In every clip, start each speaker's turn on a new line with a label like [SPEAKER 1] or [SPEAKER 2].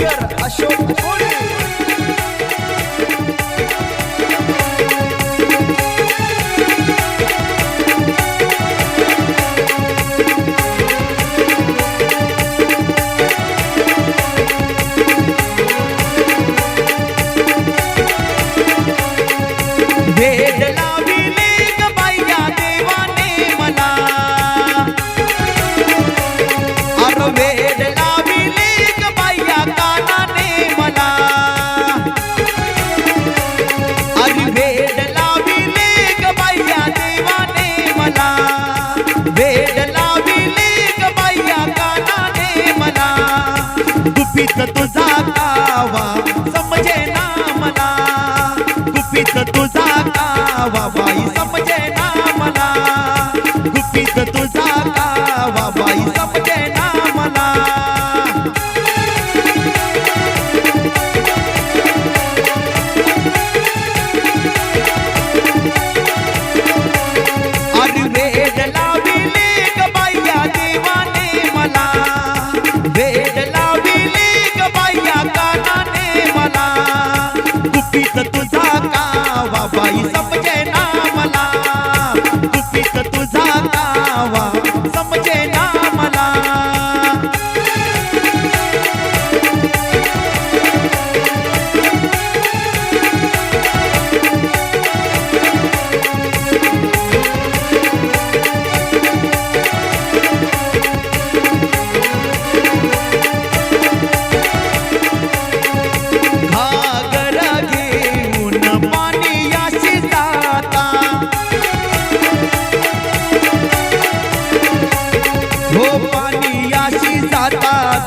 [SPEAKER 1] Mayor Ashok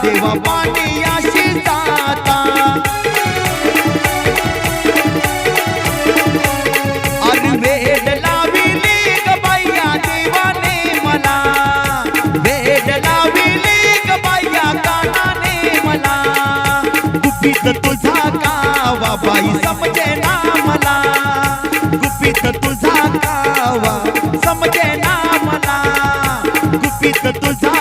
[SPEAKER 2] देवा पांडियाशी जाता. वेड लाविली तुझा गावा बाई समजे ना मला. गुपित तुझा गावा समजे ना मला. गुपित तुझा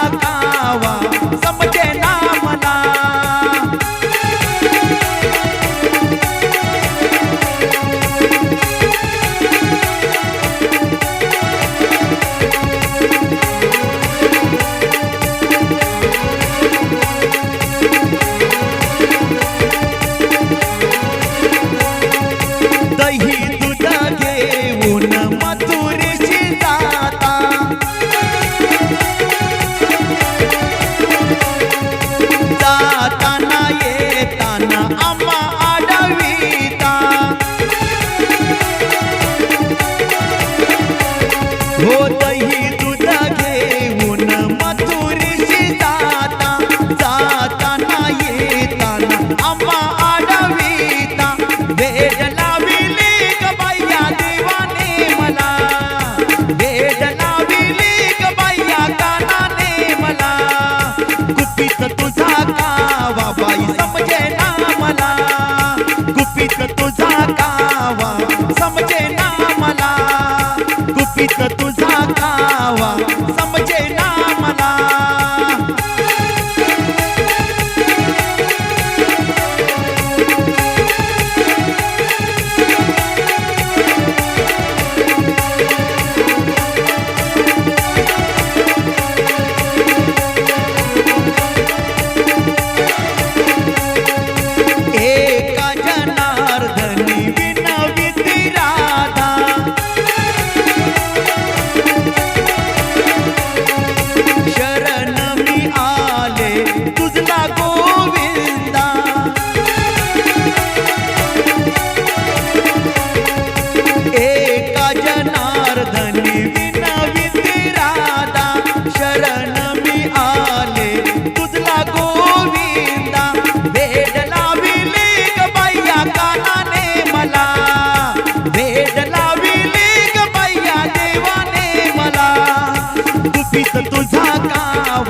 [SPEAKER 2] cantos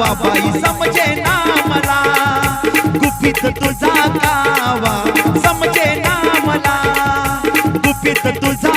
[SPEAKER 2] जावा समजे ना मला गुपित तुझा गावा समजे ना मला गुपित तुझा